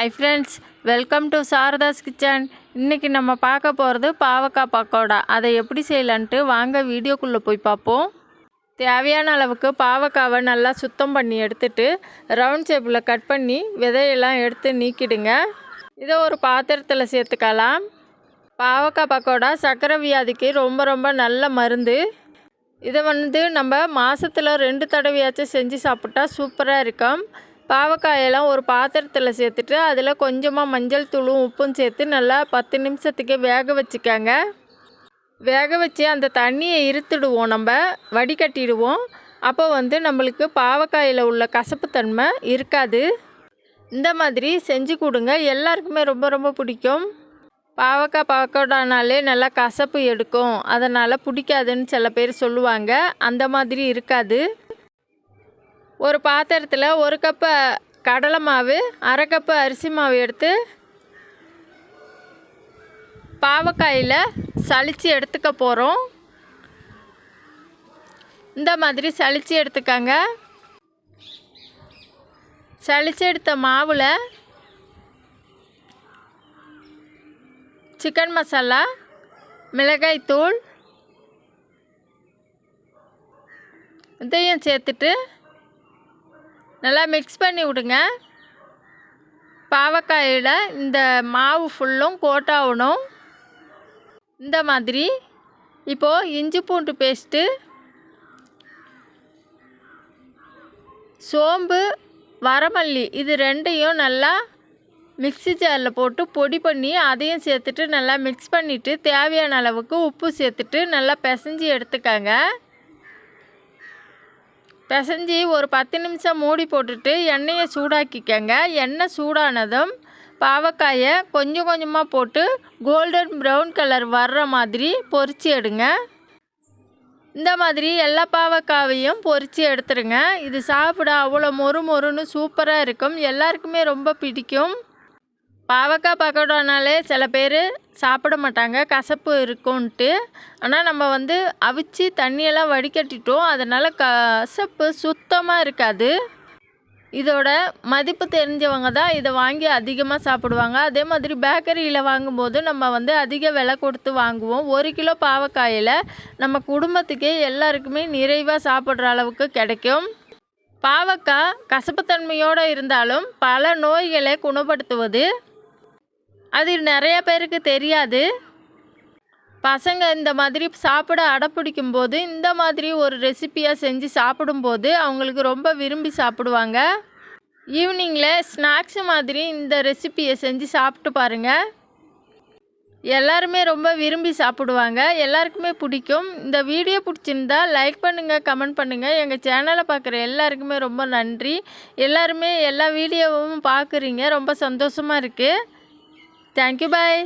Hi friends welcome to Sarada's kitchen இன்றைக்கி நம்ம பார்க்க போகிறது பாவக்காய் பக்கோடா. அதை எப்படி செய்யலான்ட்டு வாங்க வீடியோக்குள்ளே போய் பார்ப்போம். தேவையான அளவுக்கு பாவக்காவை நல்லா சுத்தம் பண்ணி எடுத்துட்டு ரவுண்ட் ஷேப்பில் கட் பண்ணி விதையெல்லாம் எடுத்து நீக்கிடுங்க. இதை ஒரு பாத்திரத்தில் சேர்த்துக்கலாம். பாவக்காய் பக்கோடா சர்க்கரை வியாதிக்கு ரொம்ப ரொம்ப நல்ல மருந்து. இதை வந்து நம்ம மாதத்தில் ரெண்டு தடவையாச்சும் செஞ்சு சாப்பிட்டா சூப்பராக இருக்கும். பாவக்காயெல்லாம் ஒரு பாத்திரத்தில் சேர்த்துட்டு அதில் கொஞ்சமாக மஞ்சள் தூளும் உப்பும் சேர்த்து நல்லா பத்து நிமிஷத்துக்கு வேக வச்சுக்கோங்க. வேக வச்சு அந்த தண்ணியை இருத்துடுவோம். நம்ம வடிகட்டிடுவோம். அப்போ வந்து நம்மளுக்கு பாவக்காயில் உள்ள கசப்புத்தன்மை இருக்காது. இந்த மாதிரி செஞ்சு கொடுங்க. எல்லாருக்குமே ரொம்ப ரொம்ப பிடிக்கும். பாவக்காய் பாவக்கோடானாலே நல்லா கசப்பு எடுக்கும். அதனால் பிடிக்காதுன்னு சில பேர் சொல்லுவாங்க. அந்த மாதிரி இருக்காது. ஒரு பாத்திரத்தில் ஒரு கப்பு கடலை மாவு அரை கப்பு அரிசி மாவு எடுத்து பாவக்காயில் சலித்து எடுத்துக்க போகிறோம் இந்த மாதிரி சலித்து எடுத்துக்கங்க. சலித்து எடுத்த மாவில் சிக்கன் மசாலா மிளகாய்த்தூள் இதையும் சேர்த்துட்டு நல்லா மிக்ஸ் பண்ணி விடுங்க. பாவக்காயில் இந்த மாவு ஃபுல்லும் கோட்டாகணும் இந்த மாதிரி. இப்போது இஞ்சி பூண்டு பேஸ்ட்டு சோம்பு வரமல்லி இது ரெண்டையும் நல்லா மிக்ஸி ஜாரில் போட்டு பொடி பண்ணி அதையும் சேர்த்துட்டு நல்லா மிக்ஸ் பண்ணிவிட்டு தேவையான அளவுக்கு உப்பு சேர்த்துட்டு நல்லா பிசைஞ்சு எடுத்துக்கங்க. பிசைஞ்சி ஒரு பத்து நிமிஷம் மூடி போட்டுட்டு எண்ணெயை சூடாக்கிக்கங்க. எண்ணெய் சூடானதும் பாவக்காயை கொஞ்சம் கொஞ்சமாக போட்டு கோல்டன் ப்ரௌன் கலர் வர்ற மாதிரி பொறிச்சு எடுங்க. இந்த மாதிரி எல்லா பாவக்காவையும் பொரித்து எடுத்துருங்க. இது சாப்பிட அவ்வளோ மொறு மொறுன்னு சூப்பராக இருக்கும். எல்லாருக்குமே ரொம்ப பிடிக்கும். பாவக்காய் பக்கோடானாலே சில பேர் சாப்பிட மாட்டாங்க. கசப்பு இருக்கும்ன்ட்டு ஆனால் நம்ம வந்து அவிச்சு தண்ணியெல்லாம் வடிகட்டிட்டோம். அதனால் கசப்பு சுத்தமாக இருக்காது. இதோட மதிப்பு தெரிஞ்சவங்க தான் இதை வாங்கி அதிகமாக சாப்பிடுவாங்க. அதே மாதிரி பேக்கரியில் வாங்கும்போது நம்ம வந்து அதிக விலை கொடுத்து வாங்குவோம். ஒரு கிலோ பாவக்காயில் நம்ம குடும்பத்துக்கே எல்லாருக்குமே நிறைவாக சாப்பிட்ற அளவுக்கு கிடைக்கும். பாவக்காய் கசப்புத்தன்மையோடு இருந்தாலும் பல நோய்களை குணப்படுத்துவது அது நிறைய பேருக்கு தெரியாது. பசங்க இந்த மாதிரி சாப்பிட அடப்பிடிக்கும் போது இந்த மாதிரி ஒரு ரெசிப்பியாக செஞ்சு சாப்பிடும்போது அவங்களுக்கு ரொம்ப விரும்பி சாப்பிடுவாங்க. ஈவினிங்கில் ஸ்நாக்ஸ் மாதிரி இந்த ரெசிப்பியை செஞ்சு சாப்பிட்டு பாருங்கள் எல்லாருமே ரொம்ப விரும்பி சாப்பிடுவாங்க. எல்லாருக்குமே பிடிக்கும். இந்த வீடியோ பிடிச்சிருந்தா லைக் பண்ணுங்கள் கமெண்ட் பண்ணுங்கள் எங்கள் சேனலை பார்க்குற எல்லாருக்குமே ரொம்ப நன்றி. எல்லாருமே எல்லா வீடியோவும் பார்க்குறீங்க. ரொம்ப சந்தோஷமாக இருக்குது தேங்க்யூ பாய்